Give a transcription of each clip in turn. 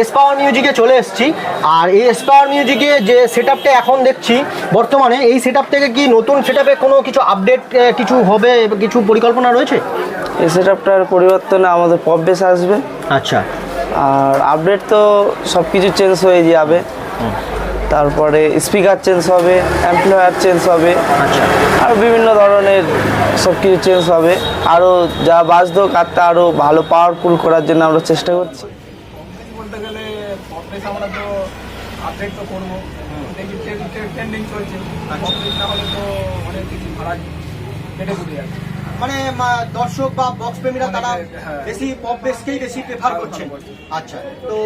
S power মিউজিকে চলে এসেছি। আর এই এস পাওয়ার মিউজিকে যে সেট এখন দেখছি বর্তমানে এই সেট থেকে কি নতুন সেট কোনো কিছু আপডেট কিছু হবে কিছু পরিকল্পনা রয়েছে? এই সেট আপটার পরিবর্তনে আমাদের পপ বেস আসবে। আচ্ছা। আর আপডেট তো সব কিছু চেঞ্জ হয়ে যাবে। তারপরে স্পিকার চেঞ্জ হবে অ্যাম্পলিফায়ার চেঞ্জ হবে। আচ্ছা। আর বিভিন্ন ধরনের সব কিছু চেঞ্জ হবে। আরও যা বাজতো কারটা আরও ভালো পাওয়ারফুল করার জন্য আমরা চেষ্টা করছি। বলতে গেলে পপলেস আমরা তো আপডেট তো করব। দেখি ট্রেন্ডিং চলছে। পপলেস না হলে তো অনেক কিছু ভাড়া কেটে কুটে যাবে মানে দর্শক বা বক্স প্রেমীরা তারা হ্যাঁ। বেশি পপ বেসকেই বেশি প্রেফার করছেন আচ্ছা তো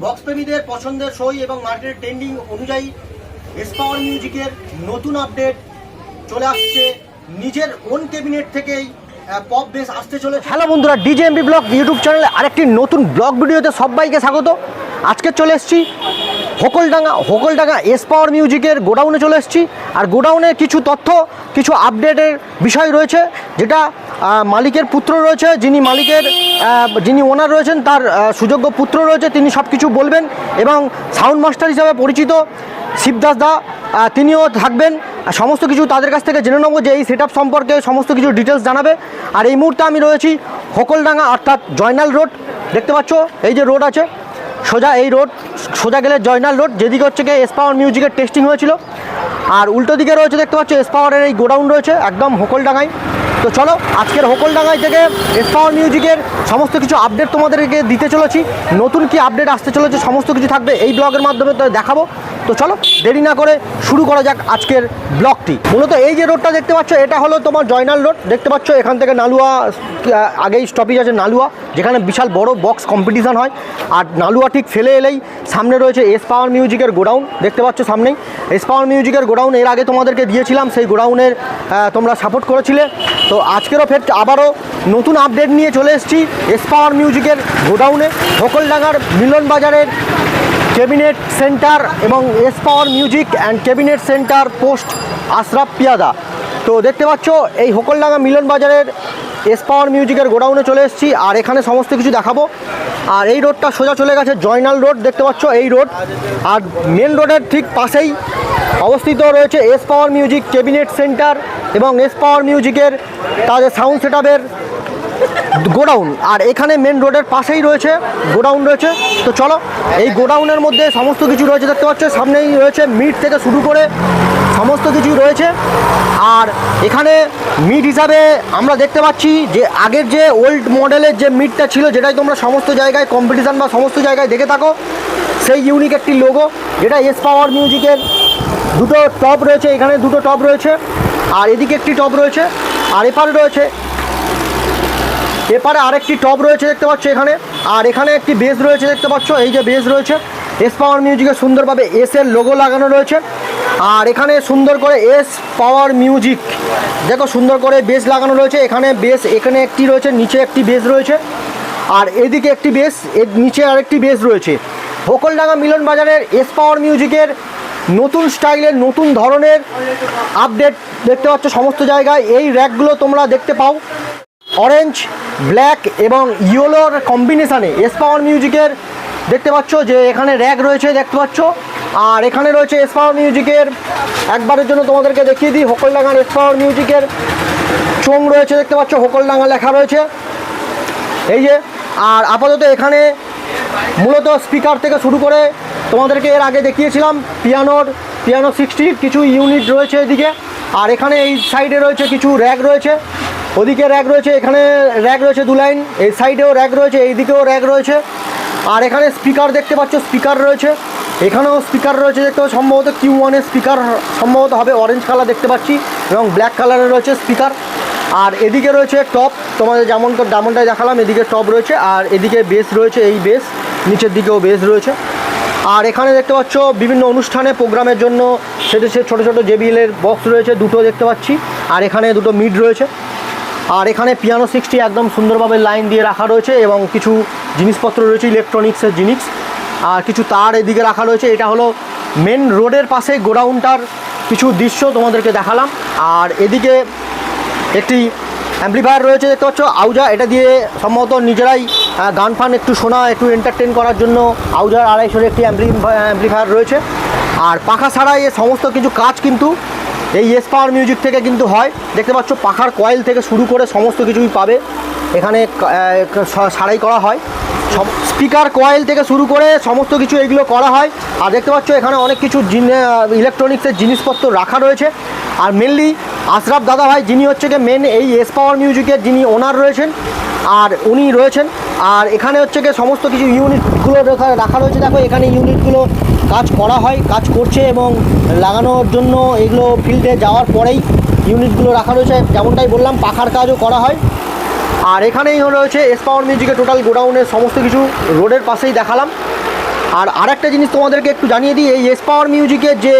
বক্স প্রেমীদের পছন্দের সই এবং মার্কেটের ট্রেন্ডিং অনুযায়ী এস পাওয়ার মিউজিকের নতুন আপডেট চলে আসছে নিজের ওন ক্যাবিনেট থেকেই। পপ আসতে চলেছে। হ্যালো বন্ধুরা ডিজেএমবি ব্লগ ইউটিউব চ্যানেলে আরেকটি নতুন ব্লগ ভিডিওতে সবাইকে স্বাগত। আজকে চলে এসেছি হোকলডাঙ্গা হোকলডাঙ্গা এস পাওয়ার মিউজিকের গোডাউনে চলে এসেছি। আর গোডাউনে কিছু তথ্য, কিছু আপডেটের বিষয় রয়েছে, যেটা মালিকের পুত্র রয়েছে, যিনি মালিকের যিনি ওনার রয়েছেন, তার সুযোগ্য পুত্র রয়েছে, তিনি সব কিছু বলবেন এবং সাউন্ড মাস্টার হিসাবে পরিচিত শিবদাস দা তিনিও থাকবেন। সমস্ত কিছু তাদের কাছ থেকে জেনে নেব যে এই সেট সম্পর্কে সমস্ত কিছু ডিটেলস জানাবে। আর এই মুহূর্তে আমি রয়েছি হোকলডাঙ্গা, অর্থাৎ জয়নাল রোড। দেখতে পাচ্ছ, এই যে রোড আছে, সোজা এই রোড, সোজা গেলে জয়নাল রোড, যেদিকে হচ্ছে গিয়ে এস পাওয়ার মিউজিকের টেস্টিং হয়েছিল। আর উল্টো দিকে রয়েছে, দেখতে পাচ্ছ এস পাওয়ারের এই গোডাউন রয়েছে, একদম হোকলডাঙ্গায়। তো চলো, আজকের হোকলডাঙ্গায় থেকে এস মিউজিকের সমস্ত কিছু আপডেট তোমাদেরকে দিতে চলেছি। নতুন কি আপডেট আসতে চলেছে সমস্ত কিছু থাকবে এই ব্লগের মাধ্যমে তো দেখাবো। তো চলো, দেরি না করে শুরু করা যাক আজকের ব্লগটি। মূলত এই যে রোডটা দেখতে পাচ্ছ, এটা হলো তোমার জয়নাল রোড। দেখতে পাচ্ছ, এখান থেকে নালুয়া আগেই স্টপেজ আছে নালুয়া, যেখানে বিশাল বড় বক্স কম্পিটিশন হয়। আর নালুয়া ঠিক ফেলে এলেই সামনে রয়েছে এস পাওয়ার মিউজিকের গোডাউন, দেখতে পাচ্ছ সামনেই। এস পাওয়ার মিউজিকের গোডাউন, এর আগে তোমাদেরকে দিয়েছিলাম, সেই গোডাউনের তোমরা সাপোর্ট করেছিলে। তো আজকেরও ফের আবারও নতুন আপডেট নিয়ে চলে এসেছি এস পাওয়ার মিউজিকের গোডাউনে। হোকলডাঙ্গার মিলন বাজারের ক্যাবিনেট সেন্টার এবং S power music and cabinet centre post Ashraf Piyada তো দেখতে পাচ্ছ, এই হোকলডাঙ্গা মিলন বাজারের এস পাওয়ার মিউজিকের গোডাউনে চলে এসেছি, আর এখানে সমস্ত কিছু দেখাবো। আর এই রোডটা সোজা চলে গেছে জয়নাল রোড, দেখতে পাচ্ছ এই রোড। আর মেন রোডের ঠিক পাশেই অবস্থিত রয়েছে S power music cabinet centre এবং এস পাওয়ার মিউজিকের তাদের সাউন্ড সেট গোডাউন। আর এখানে মেন রোডের পাশেই রয়েছে, গোডাউন রয়েছে। তো চলো, এই গোডাউনের মধ্যে সমস্ত কিছু রয়েছে দেখতে পাচ্ছ। সামনেই রয়েছে মিট থেকে শুরু করে সমস্ত কিছু রয়েছে। আর এখানে মিট হিসাবে আমরা দেখতে পাচ্ছি যে আগের যে ওল্ড মডেলের যে মিটটা ছিল, যেটাই তোমরা সমস্ত জায়গায় কম্পিটিশান বা সমস্ত জায়গায় দেখে থাকো, সেই ইউনিক একটি লোগো যেটা এস পাওয়ার মিউজিকের দুটো টপ রয়েছে, এখানে দুটো টপ রয়েছে। আর এদিকে একটি টপ রয়েছে। আর এপারে রয়েছে এপারে আরেকটি টপ রয়েছে দেখতে পাচ্ছ এখানে। আর এখানে একটি বেস রয়েছে দেখতে পাচ্ছ। এই যে বেস রয়েছে এস পাওয়ার মিউজিকে সুন্দরভাবে এস এর লোগো লাগানো রয়েছে। আর এখানে সুন্দর করে এস পাওয়ার মিউজিক দেখো সুন্দর করে বেস লাগানো রয়েছে। এখানে বেস এখানে একটি রয়েছে, নিচে একটি বেস রয়েছে। আর এদিকে একটি বেস এর নিচে আরেকটি বেস রয়েছে। ভোকলডাঙ্গা মিলন বাজারের এস পাওয়ার মিউজিকের নতুন স্টাইলের, নতুন ধরনের আপডেট দেখতে পাচ্ছ সমস্ত জায়গায়। এই র্যাকগুলো তোমরা দেখতে পাও। অরেঞ্জ, ব্ল্যাক এবং ইয়েলোর কম্বিনেশানে এস পাওয়ার মিউজিকের দেখতে পাচ্ছ যে এখানে র্যাক রয়েছে, দেখতে পাচ্ছ? আর এখানে রয়েছে এস পাওয়ার মিউজিকের একবারের জন্য তোমাদেরকে দেখিয়ে দিই, হোকলডাঙ্গার এস পাওয়ার মিউজিকের চোং রয়েছে, দেখতে পাচ্ছ? হোকলডাঙ্গা লেখা রয়েছে। এই যে, আর আপাতত এখানে মূলত স্পিকার থেকে শুরু করে তোমাদেরকে এর আগে দেখিয়েছিলাম পিয়ানোর পিয়ানো সিক্সটির কিছু ইউনিট রয়েছে এদিকে। আর এখানে এই সাইডে রয়েছে কিছু র্যাক রয়েছে। ওদিকে র্যাক রয়েছে, এখানে র্যাক রয়েছে দু লাইন এই সাইডেও র্যাক রয়েছে এই দিকেও র্যাক রয়েছে। আর এখানে স্পিকার দেখতে পাচ্ছ স্পিকার রয়েছে। এখানেও স্পিকার রয়েছে, দেখতে সম্ভবত কিউ ওয়ানের স্পিকার সম্ভবত হবে অরেঞ্জ কালার দেখতে পাচ্ছি, এবং ব্ল্যাক কালারের রয়েছে স্পিকার আর এদিকে রয়েছে টপ তোমাদের যেমন যেমনটাই দেখালাম, এদিকে টপ রয়েছে, আর এদিকে বেস রয়েছে, এই বেস নিচের দিকেও বেস রয়েছে। আর এখানে দেখতে পাচ্ছ, বিভিন্ন অনুষ্ঠানে প্রোগ্রামের জন্য, সেটা সে ছোটো ছোটো জেবিএলের বক্স রয়েছে, দুটো দেখতে পাচ্ছি। আর এখানে দুটো মিড রয়েছে। আর এখানে পিয়ানো সিক্সটি একদম সুন্দরভাবে লাইন দিয়ে রাখা রয়েছে এবং কিছু জিনিসপত্র রয়েছে ইলেকট্রনিক্সের জিনিস। আর কিছু তার এদিকে রাখা রয়েছে, এটা হলো মেন রোডের পাশে গোডাউনটার কিছু দৃশ্য তোমাদেরকে দেখালাম। আর এদিকে একটি অ্যাম্পলিফায়ার রয়েছে দেখতে পাচ্ছ, আউজা, এটা দিয়ে সম্ভবত নিজেরাই গান ফান একটু শোনা, একটু এন্টারটেন করার জন্য আউজার আড়াইশোর একটি অ্যাম্পলিফায়ার রয়েছে। আর পাখা ছাড়াই এ সমস্ত কিছু কাজ কিন্তু এই এস পাওয়ার মিউজিক থেকে কিন্তু হয়। দেখতে পাচ্ছ, পাখার কয়েল থেকে শুরু করে সমস্ত কিছুই পাবে। এখানে সারাই করা হয়। স্পিকার, কয়েল থেকে শুরু করে সমস্ত কিছু এগুলো করা হয়। আর দেখতে পাচ্ছ, এখানে অনেক কিছু ইলেকট্রনিক্সের জিনিসপত্র রাখা রয়েছে। আর মেনলি আশরাফ দাদা ভাই যিনি হচ্ছে গিয়ে মেন এই এস পাওয়ার মিউজিকের যিনি ওনার রয়েছেন, আর উনি রয়েছেন। আর এখানে হচ্ছে গিয়ে সমস্ত কিছু ইউনিটগুলো রাখা রয়েছে। দেখো, এখানে ইউনিটগুলো কাজ করা হয়, কাজ করছে এবং লাগানোর জন্য এগুলো ফিল্ডে যাওয়ার পরেই ইউনিটগুলো রাখা রয়েছে। যেমনটাই বললাম, পাখার কাজও করা হয়। আর এখানেই রয়েছে এস পাওয়ার মিউজিকের টোটাল গোডাউনের সমস্ত কিছু রোডের পাশেই দেখালাম। আর আরেকটা জিনিস তোমাদেরকে একটু জানিয়ে দিই, এই এস পাওয়ার মিউজিকের যে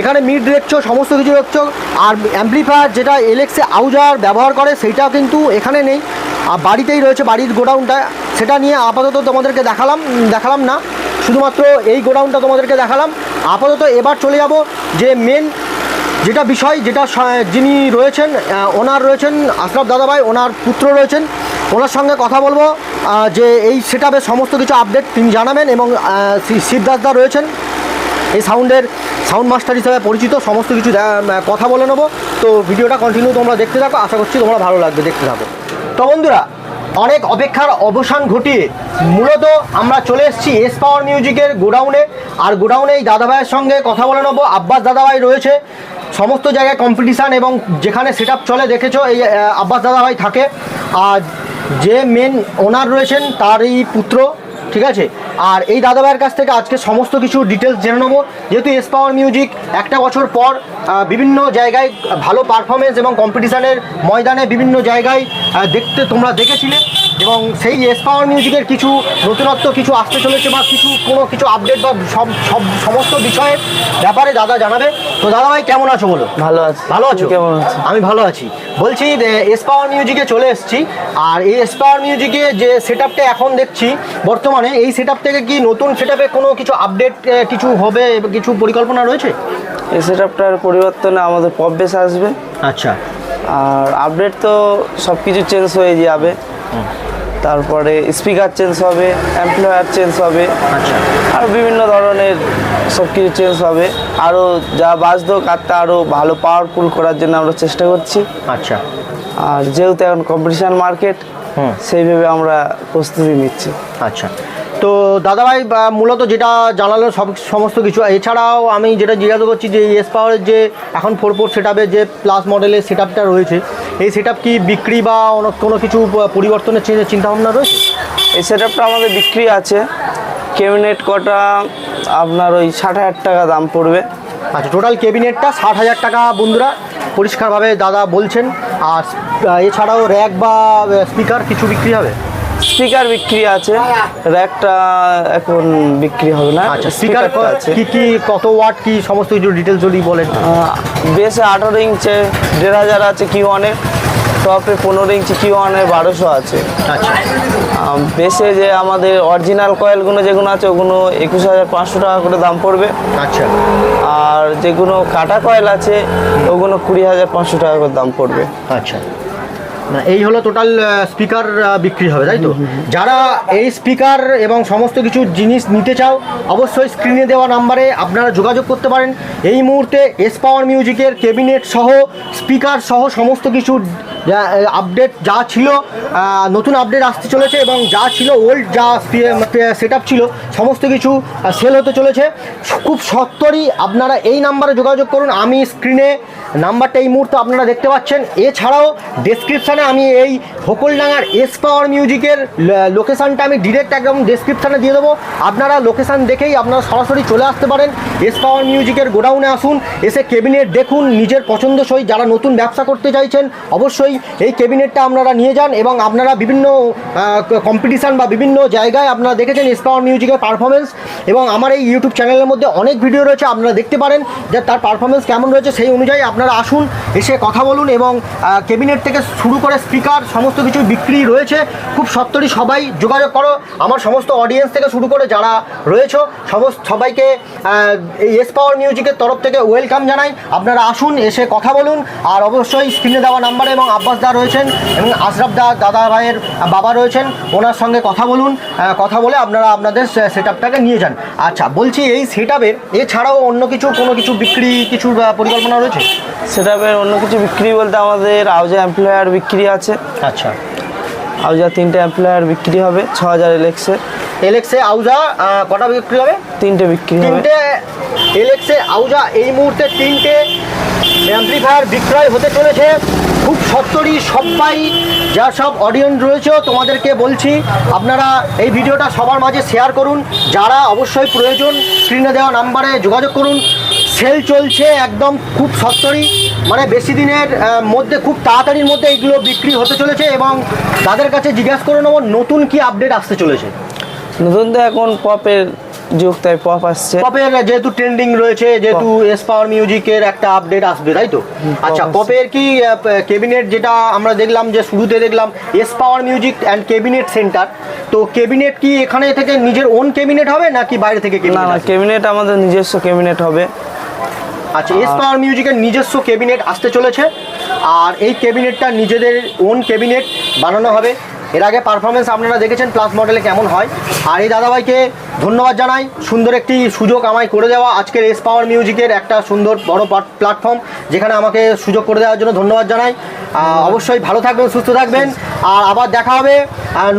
এখানে মিড দেখছ সমস্ত কিছু দেখছ আর অ্যাম্পলিফায়ার যেটা এলেক্সে আউজার ব্যবহার করে সেইটাও কিন্তু এখানে নেই। আর বাড়িতেই রয়েছে বাড়ির গোডাউনটা সেটা নিয়ে আপাতত তোমাদেরকে দেখালাম দেখালাম না। শুধুমাত্র এই গোডাউনটা তোমাদেরকে দেখালাম। আপাতত এবার চলে যাব যে মেন যেটা বিষয়, যেটা যিনি রয়েছেন ওনার রয়েছেন আশরাফ দাদাভাই, ওনার পুত্র রয়েছেন। ওনার সঙ্গে কথা বলব যে এই সেটআপের সমস্ত কিছু আপডেট তিনি জানাবেন এবং শিবদাসদা রয়েছেন। এই সাউন্ডের সাউন্ড মাস্টার হিসেবে পরিচিত, সমস্ত কিছু কথা বলে নেব। তো ভিডিওটা কন্টিনিউ তোমরা দেখতে থাকো, আশা করছি তোমরা ভালো লাগবে দেখতে থাকো। তো বন্ধুরা অনেক অপেক্ষার অবসান ঘটিয়ে মূলত আমরা চলে এসেছি এস পাওয়ার মিউজিকের গোডাউনে। আর গোডাউনে এই দাদাভাইয়ের সঙ্গে কথা বলে নেব। আব্বাস দাদাভাই রয়েছে। সমস্ত জায়গায় কম্পিটিশান এবং যেখানে সেট চলে দেখেছ, এই আব্বাস দাদাভাই থাকে। আর যে মেন ওনার রয়েছেন, তারই পুত্র। ঠিক আছে? আর এই দাদাভাইয়ের কাছ থেকে আজকে সমস্ত কিছু ডিটেলস জেনে নেব। যেহেতু এস পাওয়ার মিউজিক একটা বছর পর বিভিন্ন জায়গায় ভালো পারফরমেন্স এবং কম্পিটিশানের ময়দানে বিভিন্ন জায়গায় দেখতে তোমরা দেখেছিলে। এবং সেই এস পাওয়ার মিউজিকের কিছু নতুনত্ব কিছু আসতে চলেছে বা কিছু কোনো কিছু আপডেট বা সব সব সমস্ত বিষয়ের ব্যাপারে দাদা জানাবে। তো দাদা ভাই কেমন আছো বলো? ভালো আছে। ভালো আছো? কেমন আছো? আমি ভালো আছি। বলছি এস পাওয়ার মিউজিকে চলে এসেছি আর এই এস পাওয়ার মিউজিকে যে সেট এখন দেখছি বর্তমানে এই সেট থেকে কি নতুন সেট কোনো কিছু আপডেট কিছু হবে কিছু পরিকল্পনা রয়েছে? এই সেট আপটার পরিবর্তনে আমাদের পপ বেস আসবে। আচ্ছা। আর আপডেট তো সব কিছু চেঞ্জ হয়ে যাবে। তারপরে স্পিকার চেঞ্জ হবে অ্যাম্পলিফায়ার চেঞ্জ হবে আচ্ছা। আর বিভিন্ন ধরনের সব কিছু চেঞ্জ হবে। আরও যা বাজতো কারটা আরও ভালো পাওয়ারফুল করার জন্য আমরা চেষ্টা করছি। আচ্ছা। আর যেহেতু এখন কম্পিটিশান মার্কেট সেইভাবে আমরা প্রস্তুতি নিচ্ছি। আচ্ছা। তো দাদাভাই মূলত যেটা জানালো সব সমস্ত কিছু এছাড়াও আমি যেটা জিজ্ঞাসা করছি যে এস পাওয়ারের যে এখন ফোর ফোর সেট যে প্লাস মডেলের সেট রয়েছে এই সেট কি বিক্রি বা অন্য কোনো কিছু পরিবর্তনের চিন্তাভাবনা রয়েছে? এই সেট আমাদের বিক্রি আছে। কেবিনেট কটা আপনার ওই ষাট হাজার টাকা দাম পড়বে। আচ্ছা টোটাল ক্যাবিনেটটা ষাট হাজার টাকা বন্ধুরা পরিষ্কারভাবে দাদা বলছেন। আর এছাড়াও র্যাক বা স্পিকার কিছু বিক্রি হবে? স্পিকার বিক্রি আছে। র্যাকটা এখন বিক্রি হবে না। আচ্ছা স্পিকার কি কি কত ওয়াট কি সমস্ত কিছু ডিটেলস যদি বলেন। বেসে আঠারো ইঞ্চে দেড় হাজার আছে কিউ ওয়ানের টপে পনেরো ইঞ্চি কিউ ওয়ানের বারোশো আছে। আচ্ছা। বেসে যে আমাদের অরিজিনাল কয়েলগুলো যেগুলো আছে ওগুলো একুশ হাজার পাঁচশো টাকা করে দাম পড়বে। আচ্ছা। আর যেগুলো কাটা কয়েল আছে ওগুলো কুড়ি হাজার পাঁচশো টাকা করে দাম পড়বে। আচ্ছা। না এই হলো টোটাল স্পিকার বিক্রি হবে তাই তো? যারা এই স্পিকার এবং সমস্ত কিছু জিনিস নিতে চাও অবশ্যই স্ক্রিনে দেওয়া নাম্বারে আপনারা যোগাযোগ করতে পারেন। এই মুহূর্তে এস পাওয়ার মিউজিকের ক্যাবিনেট সহ স্পিকার সহ সমস্ত কিছু আপডেট যা ছিল নতুন আপডেট আসতে চলেছে এবং যা ছিল ওল্ড যা সেট ছিল সমস্ত কিছু সেল হতে চলেছে। খুব সত্তরই আপনারা এই নাম্বারে যোগাযোগ করুন। আমি স্ক্রিনে নাম্বারটা এই মুহূর্তে আপনারা দেখতে পাচ্ছেন। এছাড়াও ডেসক্রিপশানে আমি এই হোকলডাঙ্গার এস পাওয়ার মিউজিকের লোকেশানটা আমি ডিরেক্ট একদম ডেসক্রিপশানে দিয়ে দেবো। আপনারা লোকেশান দেখেই আপনারা সরাসরি চলে আসতে পারেন। এস পাওয়ার মিউজিকের গোডাউনে আসুন, এসে ক্যাবিনেট দেখুন, নিজের পছন্দসই যারা নতুন ব্যবসা করতে চাইছেন, অবশ্যই এই ক্যাবিনেটটা আপনারা নিয়ে যান এবং আপনারা বিভিন্ন কম্পিটিশান বা বিভিন্ন জায়গায় আপনারা দেখেছেন এস পাওয়ার মিউজিকের পারফরমেন্স এবং আমার এই ইউটিউব চ্যানেলের মধ্যে অনেক ভিডিও রয়েছে, আপনারা দেখতে পারেন যে তার পারফরমেন্স কেমন রয়েছে, সেই অনুযায়ী আপনারা আসুন, এসে কথা বলুন এবং ক্যাবিনেট থেকে শুরু করে করে স্পিকার সমস্ত কিছু বিক্রি রয়েছে। খুব সত্তরই সবাই যোগাযোগ করো। আমার সমস্ত অডিয়েন্স থেকে শুরু করে যারা রয়েছে, সমস্ত সবাইকে এই এস পাওয়ার মিউজিকের তরফ থেকে ওয়েলকাম জানাই। আপনারা আসুন, এসে কথা বলুন। আর অবশ্যই স্ক্রিনে দেওয়া নাম্বারে এবং আব্বাস দা রয়েছেন এবং আশরাফ দা দাদা ভাইয়ের বাবা রয়েছেন, ওনার সঙ্গে কথা বলুন। কথা বলে আপনারা আপনাদের সেট আপটাকে নিয়ে যান। আচ্ছা বলছি এই সেট আপের এছাড়াও অন্য কিছু কোনো কিছু বিক্রি কিছুর পরিকল্পনা রয়েছে? সেটা অন্য কিছু বিক্রি বলতে আমাদের আউজা অ্যাম্প্লয়ার বিক্রি আছে। আচ্ছা। আউজা তিনটে অ্যাম্প্লয়ার বিক্রি হবে ছ হাজার এলেক্সে এলেক্সে আউজা কটা বিক্রি হবে? তিনটে বিক্রি হবে। তিনটে এলেক্সে আউজা এই মুহূর্তে তিনটে অ্যাম্প্লিফায়ার বিক্রয় হতে চলেছে। খুব সত্তরই সবাই যা সব অডিয়েন্স রয়েছে তোমাদেরকে বলছি আপনারা এই ভিডিওটা সবার মাঝে শেয়ার করুন। যারা অবশ্যই প্রয়োজন স্ক্রিনে দেওয়া নাম্বারে যোগাযোগ করুন। সেল চলছে একদম খুব সত্তরই মানে বেশি দিনের মধ্যে খুব তাড়াতাড়ির মধ্যে এইগুলো বিক্রি হতে চলেছে এবং তাদের কাছে জিজ্ঞাসা করে নেব নতুন কি আপডেট আসতে চলেছে? নতুন তো এখন পপের যুগ তাই পপ আসছে। পপের যেহেতু ট্রেন্ডিং রয়েছে যেহেতু এস পাওয়ার মিউজিকের একটা আপডেট আসবে তাই তো? আচ্ছা। পপের কি কেবিনেট যেটা আমরা দেখলাম যে শুরুতে দেখলাম S power music and cabinet centre তো কেবিনেট কি এখানে থেকে নিজের ওন কেবিনেট হবে নাকি বাইরে থেকে না কেবিনেট না আমাদের নিজস্ব ক্যাবিনেট হবে। আচ্ছা এস পাওয়ার মিউজিকের নিজস্ব কেবিনেট আসতে চলেছে। আর এই কেবিনেটটা নিজেদের ওন কেবিনেট বানানো হবে। এর আগে পারফরমেন্স আপনারা দেখেছেন প্লাস মডেলে কেমন হয়। আর এই দাদাভাইকে ধন্যবাদ জানাই। সুন্দর একটি সুযোগ আমায় করে দেওয়া আজকের এস পাওয়ার মিউজিকের একটা সুন্দর বড় প্ল্যাটফর্ম যেখানে আমাকে সুযোগ করে দেওয়ার জন্য ধন্যবাদ জানাই। অবশ্যই ভালো থাকবেন, সুস্থ থাকবেন। আর আবার দেখা হবে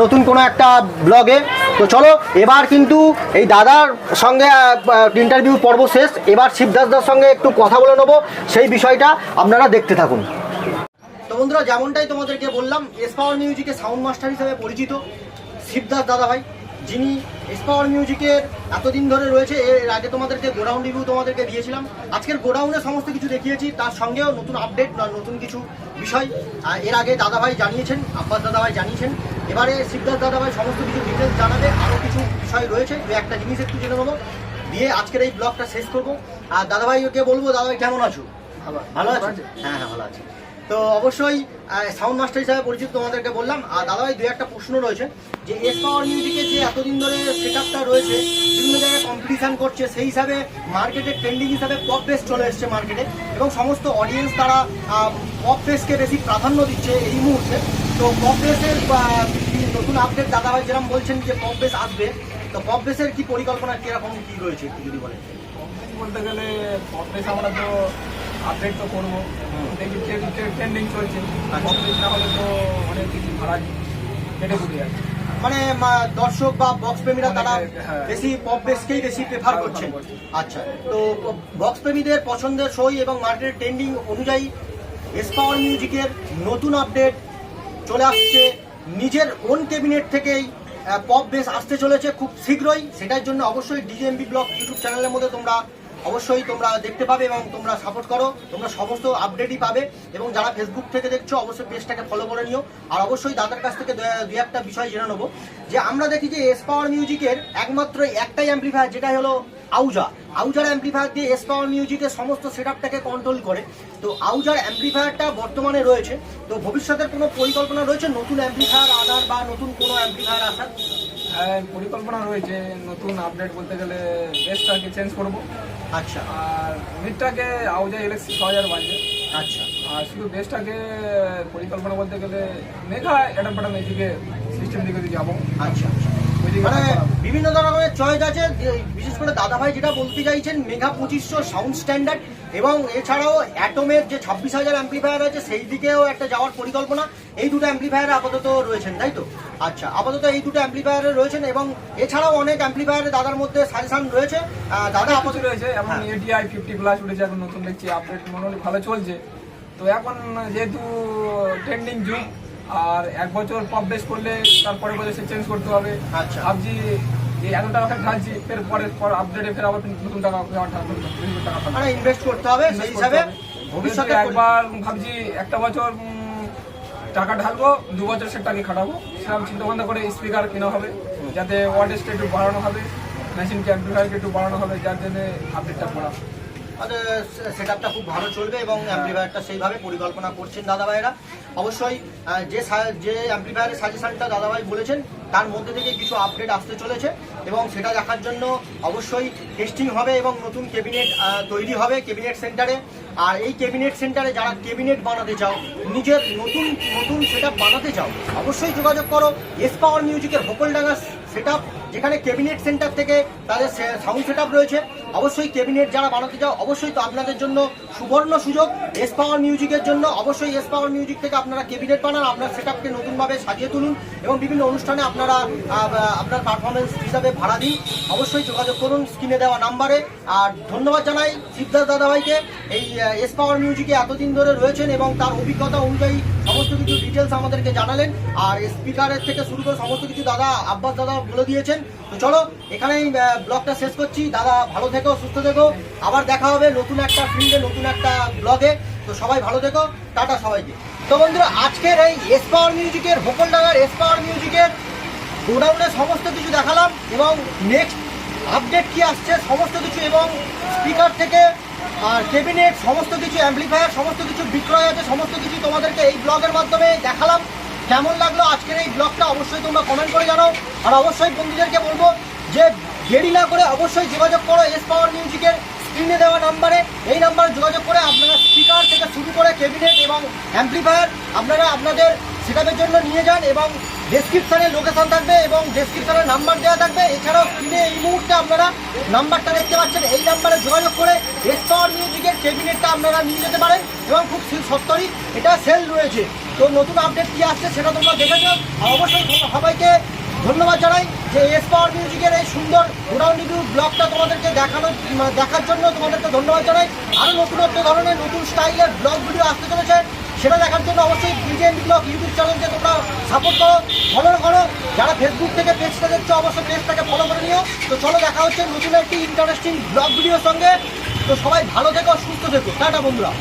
নতুন কোনো একটা ব্লগে তো চলো, এবার কিন্তু এই দাদার সঙ্গে ইন্টারভিউ পর্ব শেষ। এবার শিবদাসদার সঙ্গে একটু কথা বলে নেব। সেই বিষয়টা আপনারা দেখতে থাকুন। তো বন্ধুরা, যেমনটাই তোমাদেরকে বললাম এস পাওয়ার মিউজিকের সাউন্ড মাস্টার হিসেবে পরিচিত শিবদাস দাদা ভাই যিনি এস পাওয়ার মিউজিকের এতদিন ধরে রয়েছে এর আগে তোমাদেরকে গোডাউন রিভিউ তোমাদেরকে দিয়েছিলাম। আজকের গোডাউনে সমস্ত কিছু দেখিয়েছি তার সঙ্গেও নতুন আপডেট নতুন কিছু বিষয়। এর আগে দাদাভাই জানিয়েছেন আব্বাস দাদাভাই জানিয়েছেন। এবারে শিবদাস দাদাভাই সমস্ত কিছু ডিটেলস জানাবে আরও কিছু বিষয় রয়েছে দু একটা জিনিস একটু জেনে নেব। দিয়ে আজকের এই ব্লগটা শেষ করব। আর দাদাভাইকে বলব দাদাভাই কেমন আছো? ভালো ভালো আছে। হ্যাঁ হ্যাঁ ভালো আছে। তো অবশ্যই সাউন্ড মাস্টার হিসাবে পরিচিত তোমাদেরকে বললাম। আর দাদাভাই, দু একটা প্রশ্ন রয়েছে, যে এস পাওয়ার মিউজিকের যে এতদিন ধরে সেট আপটা রয়েছে, বিভিন্ন জায়গায় কম্পিটিশান করছে, সেই হিসাবে মার্কেটে ট্রেন্ডিং হিসাবে পপ বেস চলে এসছে মার্কেটে এবং সমস্ত অডিয়েন্স তারা পপ বেসকে বেশি প্রাধান্য দিচ্ছে এই মুহূর্তে। তো পপ বেসের নতুন আপডেট দাদাভাই যেরকম বলছেন যে পপ বেস আসবে, তো পপ বেসের কি পরিকল্পনা কীরকম, কী রয়েছে একটু যদি বলেন? বলতে গেলে কমপ্লিট আমরা তো আপডেট তো করব। দেখি ট্রেন্ডিং চলছে। কমপ্লিট না হলে তো অনেক কিছু ভাড়া কেটে কুড়ি আছে মানে মা- দর্শক বা বক্স প্রেমীরা তারা হ্যাঁ। বেশি পপ বেসকেই বেশি প্রেফার করছেন আচ্ছা তো বক্স প্রেমীদের পছন্দের সই এবং মার্কেটের ট্রেন্ডিং অনুযায়ী এস পাওয়ার মিউজিকের নতুন আপডেট চলে আসছে। নিজের ওন ক্যাবিনেট থেকেই পপ বেস আসতে চলেছে খুব শীঘ্রই। সেটার জন্য অবশ্যই ডিএমবি ব্লগ ইউটিউব চ্যানেলের মধ্যে তোমরা অবশ্যই তোমরা দেখতে পাবে এবং তোমরা সাপোর্ট করো। তোমরা সমস্ত আপডেটই পাবে এবং যারা ফেসবুক থেকে দেখছ, অবশ্যই পেজটাকে ফলো করে নিও। আর অবশ্যই দাদার কাছ থেকে দু- একটা বিষয় জেনে নেব। যে আমরা দেখি যে এস পাওয়ার মিউজিকের একমাত্র একটাই অ্যাম্প্লিফায়ার যেটা হলো আউজা আউজার অ্যাম্প্লিফায়ার দিয়ে এস পাওয়ার মিউজিকের সমস্ত সেট আপটাকে কন্ট্রোল করে। তো আউজার অ্যাম্প্লিফায়ারটা বর্তমানে রয়েছে। তো ভবিষ্যতের কোনো পরিকল্পনা রয়েছে? নতুন অ্যাম্প্লিফায়ার আনার বা নতুন কোনো অ্যাম্প্লিফায়ার আসার? হ্যাঁ পরিকল্পনা রয়েছে। নতুন আপডেট বলতে গেলে বেসটাকে চেঞ্জ করব। আচ্ছা। আর মিডটাকে আউজা ইলেকশন ছ হাজার বাজবে আচ্ছা। আর শুধু বেস্টটাকে পরিকল্পনা বলতে গেলে মেঘা এটা পাঠানো এদিকে সিস্টেম দিকে যাব। আচ্ছা। মানে বিভিন্ন ধরনের চয়েস আছে বিশেষ করে দাদাভাই যেটা বলতে চাইছেন মেঘা পঁচিশশো সাউন্ড স্ট্যান্ডার্ড এবং এছাড়াও অ্যাটোমের যে ছাব্বিশ হাজার অ্যাম্প্লিফায়ার আছে সেই দিকেও একটা যাওয়ার পরিকল্পনা। এই দুটো অ্যাম্প্লিফায়ারে আপাতত রয়েছেন তাই তো? আচ্ছা আপাতত এই দুটো অ্যাম্প্লিফায়ারে রয়েছেন এবং এছাড়াও অনেক অ্যাম্প্লিফায়ারে দাদার মধ্যে সাজেশন রয়েছে। দাদা আপাতত রয়েছে এমন হ্যাঁ। এটিআই ফিফটি প্লাস উঠেছে এখন নতুন দেখছি আপডেট মোটামুটি ভালো চলছে। তো এখন যেহেতু ট্রেন্ডিং যুগ আর এক বছর পপ বেস করলে তারপরে বছর সে চেঞ্জ করতে হবে আচ্ছা। ভাবছি যে এত টাকা ঢালছি ফের পরে পর আপডেটে ফের আবার নতুন টাকা টাকা ঢালবো। মানে ইনভেস্ট করতে হবে সেই হিসাবে ভবিষ্যতে একবার ভাবছি একটা বছর টাকা ঢালবো দু বছর সেটাকে খাটাবো সেরকম চিন্তা ভাবনা করে স্পিকার কেনা হবে যাতে ওয়াটেজটা একটু বাড়ানো হবে মেশিন ক্যাম্পিফায়ারকে একটু বাড়ানো হবে যার জন্য আপডেটটা করা সেট আপটা খুব ভালো চলবে এবং অ্যাম্প্লিফায়ারটা সেইভাবে পরিকল্পনা করছেন দাদা ভাইয়েরা অবশ্যই যে যে অ্যাম্প্লিফায়ারের সাজেশনটা দাদাভাই বলেছেন, তার মধ্যে থেকে কিছু আপডেট আসতে চলেছে এবং সেটা দেখার জন্য অবশ্যই টেস্টিং হবে এবং নতুন ক্যাবিনেট তৈরি হবে ক্যাবিনেট সেন্টারে আর এই ক্যাবিনেট সেন্টারে যারা ক্যাবিনেট বানাতে চাও, নিজের নতুন নতুন সেট বানাতে চাও, অবশ্যই যোগাযোগ করো। এস পাওয়ার মিউজিকের হোকলডাঙ্গা সেট যেখানে ক্যাবিনেট সেন্টার থেকে তাদের সাউন্ড সেট রয়েছে। অবশ্যই ক্যাবিনেট যারা বানাতে চাও, অবশ্যই তো আপনাদের জন্য সুবর্ণ সুযোগ। এস পাওয়ার মিউজিকের জন্য অবশ্যই এস পাওয়ার মিউজিক থেকে আপনারা ক্যাবিনেট বানান, আপনার সেট আপকে নতুনভাবে সাজিয়ে তুলুন এবং বিভিন্ন অনুষ্ঠানে আপনারা আপনার পারফরমেন্স হিসাবে ভাড়া দিন। অবশ্যই যোগাযোগ করুন স্ক্রিনে দেওয়া নাম্বারে আর ধন্যবাদ জানাই শিবদাস দাদাভাইকে। এই এস পাওয়ার মিউজিকে এতদিন ধরে রয়েছেন এবং তার অভিজ্ঞতা অনুযায়ী সমস্ত কিছু ডিটেলস আমাদেরকে জানালেন। আর স্পিকারের থেকে শুরু করে সমস্ত কিছু দাদা, আব্বাস দাদা বলে দিয়েছেন। তো চলো, এখানেই ব্লগটা শেষ করছি। দাদা, ভালো থেকো, সুস্থ থেকো। আবার দেখা হবে নতুন একটা ফিল্ডে, নতুন একটা ব্লগে। তো সবাই ভালো থেকো। টাটা সবাইকে। তো বন্ধুরা, আজকের এই এস পাওয়ার মিউজিকের হোকলডাঙ্গার এস পাওয়ার মিউজিকের গোডাউনে সমস্ত কিছু দেখালাম এবং নেক্সট আপডেট কি আসছে সমস্ত কিছু এবং স্পিকার থেকে আর ক্যাবিনেট সমস্ত কিছু অ্যাম্পলিফায়ার সমস্ত কিছু বিক্রয় আছে, সমস্ত কিছু তোমাদেরকে এই ব্লগের মাধ্যমে দেখালাম। কেমন লাগল আজকের এই ব্লগটা অবশ্যই তোমরা কমেন্ট করে জানাও। আর অবশ্যই বন্ধুদেরকে বলব যে দেরি না করে অবশ্যই যোগাযোগ করো এস পাওয়ার মিউজিকের স্ক্রিনে দেওয়া নাম্বারে এই নাম্বারে যোগাযোগ করে আপনারা স্পিকার থেকে শুরু করে ক্যাবিনেট এবং অ্যাম্পলিফায়ার আপনারা আপনাদের সেটাপের জন্য নিয়ে যান এবং ডেসক্রিপশানে লোকেশান থাকবে এবং ডেসক্রিপশানে নাম্বার দেওয়া থাকবে। এছাড়াও স্ক্রিনে এই মুহূর্তে আপনারা নাম্বারটা দেখতে পাচ্ছেন। এই নাম্বারে যোগাযোগ করে এস পাওয়ার মিউজিকের ক্যাবিনেটটা আপনারা নিয়ে যেতে পারেন এবং খুব সত্তরই এটা সেল রয়েছে। তো নতুন আপডেট কি আসছে সেটা তোমরা দেখেছ আর অবশ্যই সবাইকে ধন্যবাদ জানাই যে এস পাওয়ার মিউজিকের এই সুন্দর গোডাউন রিভিউ ব্লগটা তোমাদেরকে দেখানো মানে দেখার জন্য তোমাদেরকে ধন্যবাদ জানাই। আরও নতুনত্ব ধরনের নতুন স্টাইলের ব্লগ ভিডিও আসতে চলেছে। সেটা দেখার জন্য অবশ্যই বিজেএন ব্লগ ইউটিউব চ্যানেলকে তোমরা সাপোর্ট করো ফলো করো। যারা ফেসবুক থেকে পেজটা দেখছ, অবশ্যই পেজটাকে ফলো করে নিও। তো চলো দেখা হচ্ছে নতুন একটি ইন্টারেস্টিং ব্লগ ভিডিওর সঙ্গে। তো সবাই ভালো থেকো, সুস্থ থেকো। টাটা বন্ধুরা।